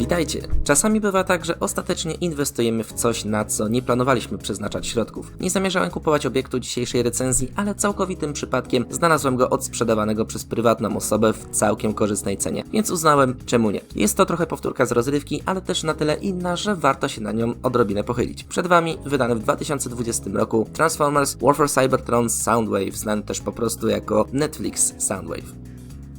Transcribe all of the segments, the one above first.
Witajcie! Czasami bywa tak, że ostatecznie inwestujemy w coś, na co nie planowaliśmy przeznaczać środków. Nie zamierzałem kupować obiektu dzisiejszej recenzji, ale całkowitym przypadkiem znalazłem go odsprzedawanego przez prywatną osobę w całkiem korzystnej cenie, więc uznałem, czemu nie. Jest to trochę powtórka z rozrywki, ale też na tyle inna, że warto się na nią odrobinę pochylić. Przed Wami wydany w 2020 roku Transformers War for Cybertron Soundwave, znany też po prostu jako Netflix Soundwave.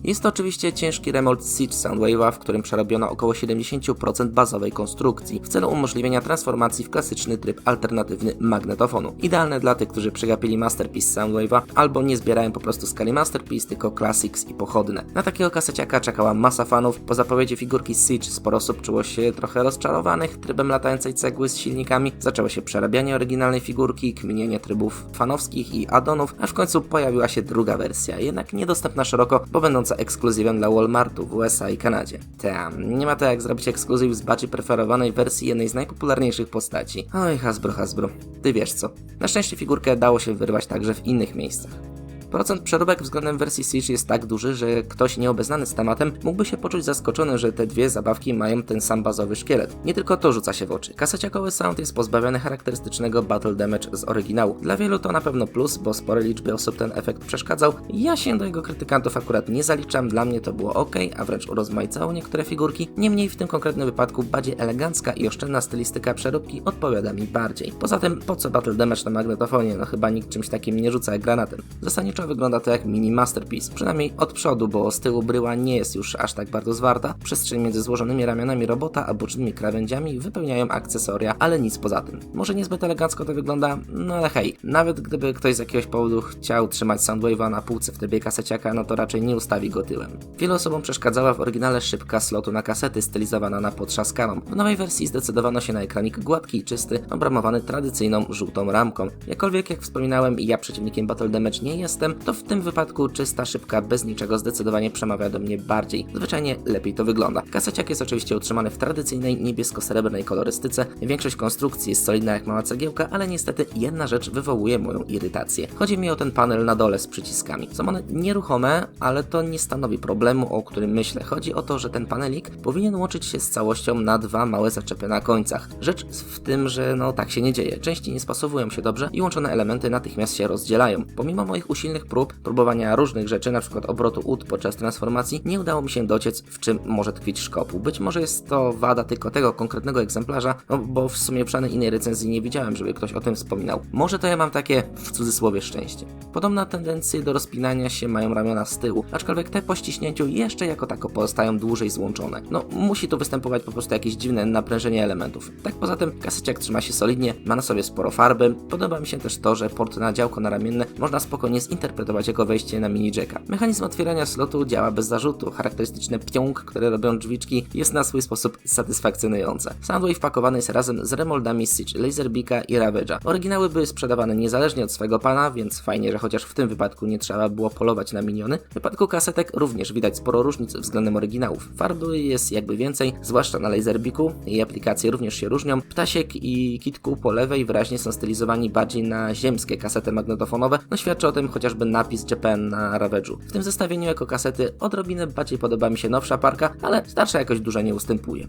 Jest to oczywiście ciężki remolt Siege Soundwave'a, w którym przerobiono około 70% bazowej konstrukcji w celu umożliwienia transformacji w klasyczny tryb alternatywny magnetofonu. Idealne dla tych, którzy przegapili Masterpiece Soundwave'a albo nie zbierają po prostu skali Masterpiece, tylko Classics i pochodne. Na takiego kaseciaka czekała masa fanów. Po zapowiedzi figurki Siege sporo osób czuło się trochę rozczarowanych trybem latającej cegły z silnikami. Zaczęło się przerabianie oryginalnej figurki, kminienie trybów fanowskich i addonów, a w końcu pojawiła się druga wersja, jednak niedostępna szeroko, bo będąca ekskluzywem dla Walmartu w USA i Kanadzie. Tam, nie ma to jak zrobić ekskluzyw z baczy preferowanej wersji jednej z najpopularniejszych postaci. Oj, Hasbro, Hasbro, ty wiesz co. Na szczęście figurkę dało się wyrwać także w innych miejscach. Procent przeróbek względem wersji Siege jest tak duży, że ktoś nieobeznany z tematem mógłby się poczuć zaskoczony, że te dwie zabawki mają ten sam bazowy szkielet. Nie tylko to rzuca się w oczy. Kaseciakowy sound jest pozbawiony charakterystycznego battle damage z oryginału. Dla wielu to na pewno plus, bo spore liczby osób ten efekt przeszkadzał. Ja się do jego krytykantów akurat nie zaliczam, dla mnie to było ok, a wręcz urozmaicało niektóre figurki. Niemniej w tym konkretnym wypadku bardziej elegancka i oszczędna stylistyka przeróbki odpowiada mi bardziej. Poza tym, po co battle damage na magnetofonie? No chyba nikt czymś takim nie rzuca jak granatem. Zasadniczo wygląda to jak mini masterpiece, przynajmniej od przodu, bo z tyłu bryła nie jest już aż tak bardzo zwarta. Przestrzeń między złożonymi ramionami robota a bocznymi krawędziami wypełniają akcesoria, ale nic poza tym. Może niezbyt elegancko to wygląda, no ale hej, nawet gdyby ktoś z jakiegoś powodu chciał trzymać Soundwave'a na półce w trybie kaseciaka, no to raczej nie ustawi go tyłem. Wielu osobom przeszkadzała w oryginale szybka slotu na kasety stylizowana na potrzaskaną. W nowej wersji zdecydowano się na ekranik gładki i czysty, obramowany tradycyjną żółtą ramką. Jakkolwiek jak wspominałem, ja przeciwnikiem Battle Damage nie jestem, to w tym wypadku czysta, szybka, bez niczego zdecydowanie przemawia do mnie bardziej. Zwyczajnie lepiej to wygląda. Kaseciak jest oczywiście utrzymany w tradycyjnej niebiesko-srebrnej kolorystyce. Większość konstrukcji jest solidna jak mała cegiełka, ale niestety jedna rzecz wywołuje moją irytację. Chodzi mi o ten panel na dole z przyciskami. Są one nieruchome, ale to nie stanowi problemu, o którym myślę. Chodzi o to, że ten panelik powinien łączyć się z całością na dwa małe zaczepy na końcach. Rzecz w tym, że no tak się nie dzieje. Części nie spasowują się dobrze i łączone elementy natychmiast się rozdzielają. Pomimo moich usilnych prób, próbowania różnych rzeczy, np. obrotu ud podczas transformacji, nie udało mi się dociec, w czym może tkwić szkopu. Być może jest to wada tylko tego konkretnego egzemplarza, no bo w sumie żadnej innej recenzji nie widziałem, żeby ktoś o tym wspominał. Może to ja mam takie, w cudzysłowie, szczęście. Podobna tendencje do rozpinania się mają ramiona z tyłu, aczkolwiek te po ściśnięciu jeszcze jako tako pozostają dłużej złączone. No, musi tu występować po prostu jakieś dziwne naprężenie elementów. Tak poza tym, kaseciak trzyma się solidnie, ma na sobie sporo farby. Podoba mi się też to, że port na działko naramienne można spokojnie zinterpretować interpretować jako wejście na mini jacka. Mechanizm otwierania slotu działa bez zarzutu. Charakterystyczny pionk, które robią drzwiczki, jest na swój sposób satysfakcjonujące. Soundwave wpakowany jest razem z remoldami Siege, Laserbeaka i Ravage'a. Oryginały były sprzedawane niezależnie od swego pana, więc fajnie, że chociaż w tym wypadku nie trzeba było polować na miniony. W wypadku kasetek również widać sporo różnic względem oryginałów. Farby jest jakby więcej, zwłaszcza na Laserbeaku. Jej aplikacje również się różnią. Ptasiek i Kitku po lewej wyraźnie są stylizowani bardziej na ziemskie kasety magnetofonowe. No świadczy o tym chociażby chociażby napis Japan na Ravage'u. W tym zestawieniu jako kasety odrobinę bardziej podoba mi się nowsza parka, ale starsza jakoś dużo nie ustępuje.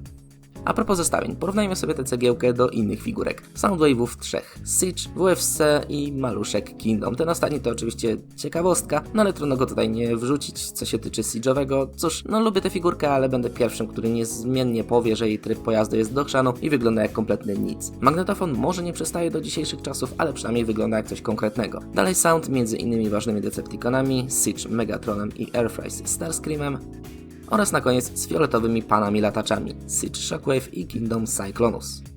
A propos zestawień, porównajmy sobie tę cegiełkę do innych figurek. Soundwave'ów trzech. Siege, WFC i maluszek Kingdom. Ten ostatni to oczywiście ciekawostka, no ale trudno go tutaj nie wrzucić, co się tyczy Siege'owego. Cóż, no lubię tę figurkę, ale będę pierwszym, który niezmiennie powie, że jej tryb pojazdu jest do chrzanu i wygląda jak kompletny nic. Magnetofon może nie przestaje do dzisiejszych czasów, ale przynajmniej wygląda jak coś konkretnego. Dalej sound między innymi ważnymi Decepticonami, Siege, Megatronem i Airfrys Starscreamem, oraz na koniec z fioletowymi panami lataczami Siege Shockwave i Kingdom Cyclonus.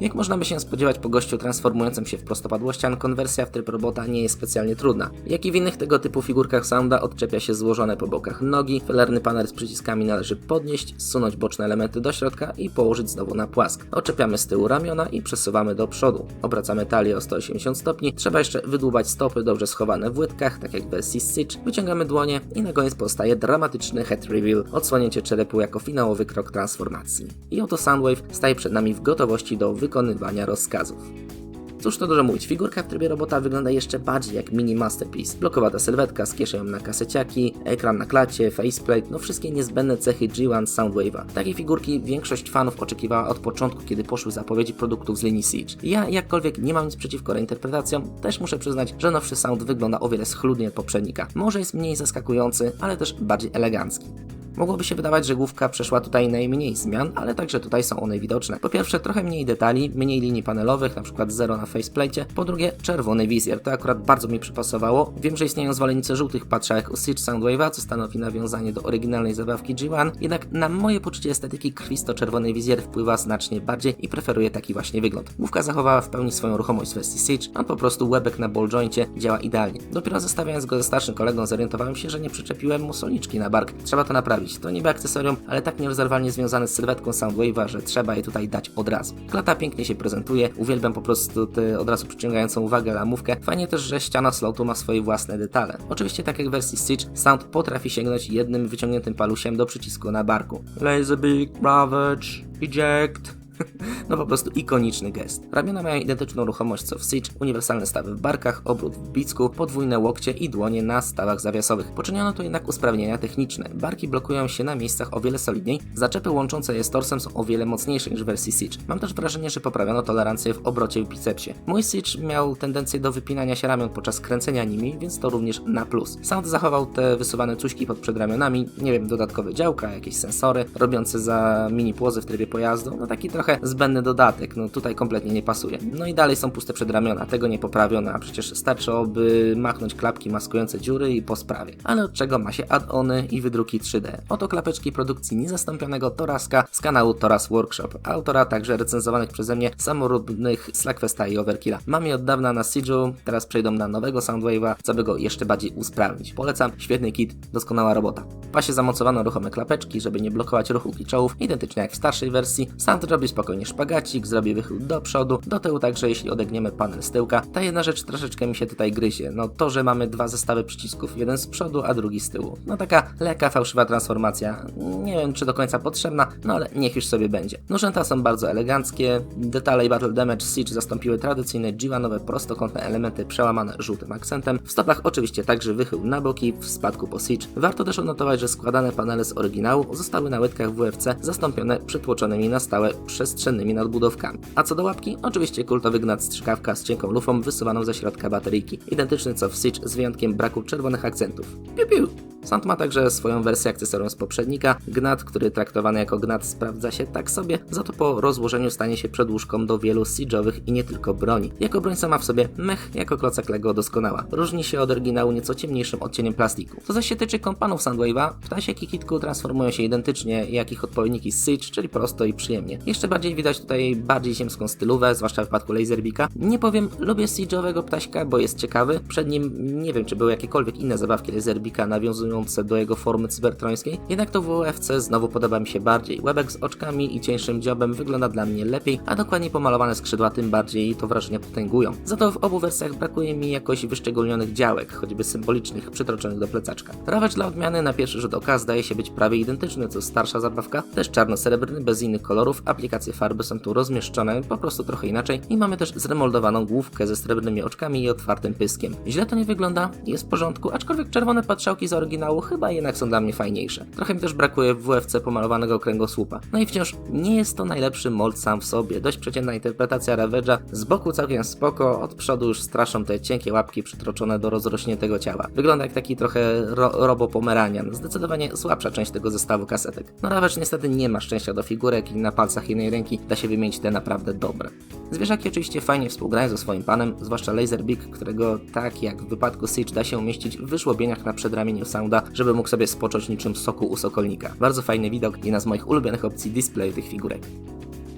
Jak można by się spodziewać po gościu transformującym się w prostopadłościan, konwersja w tryb robota nie jest specjalnie trudna. Jak i w innych tego typu figurkach Sounda odczepia się złożone po bokach nogi, felerny panel z przyciskami należy podnieść, zsunąć boczne elementy do środka i położyć znowu na płask. Oczepiamy z tyłu ramiona i przesuwamy do przodu. Obracamy talię o 180 stopni, trzeba jeszcze wydłubać stopy dobrze schowane w łydkach, tak jak w wersji Stitch, wyciągamy dłonie i na koniec powstaje dramatyczny head reveal, odsłonięcie czerepу jako finałowy krok transformacji. I oto Soundwave staje przed nami w gotowości do wykonywania rozkazów. Cóż to dużo mówić, figurka w trybie robota wygląda jeszcze bardziej jak mini masterpiece. Blokowata sylwetka z kieszenią na kaseciaki, ekran na klacie, faceplate, no wszystkie niezbędne cechy G1 Soundwave'a. Takiej figurki większość fanów oczekiwała od początku, kiedy poszły zapowiedzi produktów z linii Siege. Ja, jakkolwiek nie mam nic przeciwko reinterpretacjom, też muszę przyznać, że nowszy sound wygląda o wiele schludniej od poprzednika. Może jest mniej zaskakujący, ale też bardziej elegancki. Mogłoby się wydawać, że główka przeszła tutaj najmniej zmian, ale także tutaj są one widoczne. Po pierwsze, trochę mniej detali, mniej linii panelowych, na przykład zero na faceplate. Po drugie, czerwony wizjer. To akurat bardzo mi przypasowało. Wiem, że istnieją zwolennicy żółtych patrzałek u Siege Soundwave'a, co stanowi nawiązanie do oryginalnej zabawki G1, jednak na moje poczucie estetyki krwisto-czerwony wizjer wpływa znacznie bardziej i preferuję taki właśnie wygląd. Główka zachowała w pełni swoją ruchomość w wersji Siege, a po prostu łebek na ball joincie działa idealnie. Dopiero zestawiając go ze starszym kolegą zorientowałem się, że nie przyczepiłem mu soliczki na bark. Trzeba to naprawić. To niby akcesorium, ale tak nierozerwalnie związane z sylwetką Soundwave'a, że trzeba je tutaj dać od razu. Klata pięknie się prezentuje, uwielbiam po prostu tę od razu przyciągającą uwagę lamówkę. Fajnie też, że ściana slotu ma swoje własne detale. Oczywiście tak jak w wersji Stitch, Sound potrafi sięgnąć jednym wyciągniętym palusiem do przycisku na barku. Laserbeak, Ravage, Eject, no po prostu ikoniczny gest. Ramiona mają identyczną ruchomość co w Siege, uniwersalne stawy w barkach, obrót w bicku, podwójne łokcie i dłonie na stawach zawiasowych. Poczyniono tu jednak usprawnienia techniczne. Barki blokują się na miejscach o wiele solidniej, zaczepy łączące je z torsem są o wiele mocniejsze niż w wersji Siege. Mam też wrażenie, że poprawiono tolerancję w obrocie w bicepsie. Mój Siege miał tendencję do wypinania się ramion podczas kręcenia nimi, więc to również na plus. Sound zachował te wysuwane cuśki pod przedramionami, nie wiem, dodatkowe działka, jakieś sensory, robiące za mini płozy w trybie pojazdu, no taki trochę zbędny dodatek, no tutaj kompletnie nie pasuje. No i dalej są puste przedramiona, tego nie poprawiono, a przecież starczyłoby machnąć klapki maskujące dziury i po sprawie. Ale od czego ma się add-ony i wydruki 3D? Oto klapeczki produkcji niezastąpionego Toraska z kanału Toras Workshop, autora także recenzowanych przeze mnie samoróbnych Slackfesta i Overkilla. Mam je od dawna na Siege'u, teraz przejdą na nowego Soundwave'a, co by go jeszcze bardziej usprawnić. Polecam, świetny kit, doskonała robota. W pasie zamocowano ruchome klapeczki, żeby nie blokować ruchu kiczołów, identycznie jak w starszej wersji. Sound robi spokojnie szpagacik, zrobi wychył do przodu, do tyłu także jeśli odegniemy panel z tyłka. Ta jedna rzecz troszeczkę mi się tutaj gryzie, no to, że mamy dwa zestawy przycisków, jeden z przodu, a drugi z tyłu. No taka lekka, fałszywa transformacja, nie wiem czy do końca potrzebna, no ale niech już sobie będzie. Nóżęta są bardzo eleganckie, detale i Battle Damage Siege zastąpiły tradycyjne G1-owe prostokątne elementy przełamane żółtym akcentem. W stopach oczywiście także wychył na boki w spadku po Siege. Warto też odnotować, że składane panele z oryginału zostały na łydkach WFC zastąpione przytłoczonymi na stałe przestrzennymi nadbudowkami. A co do łapki, oczywiście kultowy gnat strzykawka z cienką lufą wysuwaną ze środka bateryjki, identyczny co w Siege z wyjątkiem braku czerwonych akcentów. Piu, piu. Sound ma także swoją wersję akcesorium z poprzednika. Gnat, który traktowany jako gnat sprawdza się tak sobie, za to po rozłożeniu stanie się przedłużką do wielu siege'owych i nie tylko broni. Jako broń sama w sobie mech jako klocek Lego doskonała. Różni się od oryginału nieco ciemniejszym odcieniem plastiku. Co zaś się tyczy kompanów Soundwave'a, ptasiek i kitku transformują się identycznie jak ich odpowiedniki z Siege, czyli prosto i przyjemnie. Jeszcze bardziej widać tutaj bardziej ziemską stylówę, zwłaszcza w przypadku Laserbika. Nie powiem, lubię Siege'owego ptaśka, bo jest ciekawy. Przed nim nie wiem, czy były jakiekolwiek inne zabawki Laserbika nawiązujące do jego formy cybertrońskiej, jednak to w UFC znowu podoba mi się bardziej. Łebek z oczkami i cieńszym dziobem wygląda dla mnie lepiej, a dokładnie pomalowane skrzydła tym bardziej to wrażenie potęgują. Za to w obu wersjach brakuje mi jakoś wyszczególnionych działek, choćby symbolicznych, przytroczonych do plecaczka. Rawacz dla odmiany na pierwszy rzut oka zdaje się być prawie identyczny co starsza zabawka, też czarno-srebrny, bez innych kolorów, aplikacje farby są tu rozmieszczone po prostu trochę inaczej i mamy też zremoldowaną główkę ze srebrnymi oczkami i otwartym pyskiem. Źle to nie wygląda, jest w porządku, aczkolwiek czerwone patrzałki z oryginału chyba jednak są dla mnie fajniejsze. Trochę mi też brakuje w WFC pomalowanego kręgosłupa. No i wciąż nie jest to najlepszy mold sam w sobie. Dość przeciętna interpretacja Ravage'a, z boku całkiem spoko, od przodu już straszą te cienkie łapki przytroczone do rozrośniętego ciała. Wygląda jak taki trochę ro robo-pomeranian. Zdecydowanie słabsza część tego zestawu kasetek. No Ravage niestety nie ma szczęścia do figurek i na palcach jednej ręki da się wymienić te naprawdę dobre. Zwierzaki oczywiście fajnie współgrają ze swoim panem, zwłaszcza Laserbeak, którego tak jak w wypadku Siege da się umieścić w wyżłobieniach na przedramieniu Sounda, żeby mógł sobie spocząć niczym soku u sokolnika. Bardzo fajny widok, jedna z moich ulubionych opcji displayu tych figurek.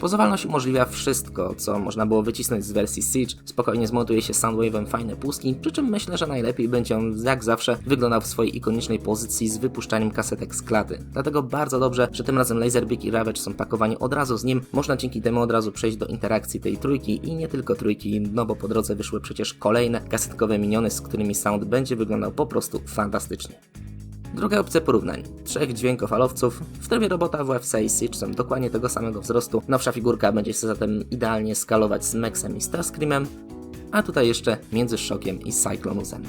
Pozowalność umożliwia wszystko, co można było wycisnąć z wersji Siege. Spokojnie zmontuje się Soundwave'em fajne pustki, przy czym myślę, że najlepiej będzie on jak zawsze wyglądał w swojej ikonicznej pozycji z wypuszczaniem kasetek z klaty. Dlatego bardzo dobrze, że tym razem Laserbeak i Ravage są pakowani od razu z nim. Można dzięki temu od razu przejść do interakcji tej trójki i nie tylko trójki, no bo po drodze wyszły przecież kolejne kasetkowe miniony, z którymi sound będzie wyglądał po prostu fantastycznie. Druga opcja porównań. Trzech dźwiękofalowców. W trybie robota WFC i Siege są dokładnie tego samego wzrostu. Nowsza figurka będzie się zatem idealnie skalować z Mexem i Starscreamem. a tutaj jeszcze między Szokiem i Cyclonusem.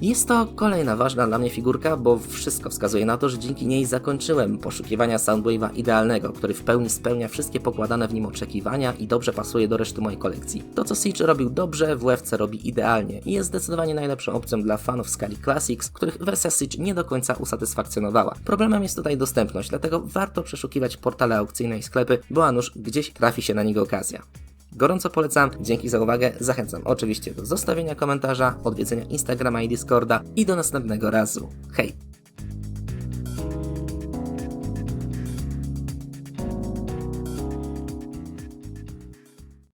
Jest to kolejna ważna dla mnie figurka, bo wszystko wskazuje na to, że dzięki niej zakończyłem poszukiwania Soundwave'a idealnego, który w pełni spełnia wszystkie pokładane w nim oczekiwania i dobrze pasuje do reszty mojej kolekcji. To co Siege robił dobrze, WFC robi idealnie i jest zdecydowanie najlepszą opcją dla fanów skali Classics, których wersja Siege nie do końca usatysfakcjonowała. Problemem jest tutaj dostępność, dlatego warto przeszukiwać portale aukcyjne i sklepy, bo a gdzieś trafi się na niego okazja. Gorąco polecam, dzięki za uwagę, zachęcam oczywiście do zostawienia komentarza, odwiedzenia Instagrama i Discorda i do następnego razu. Hej!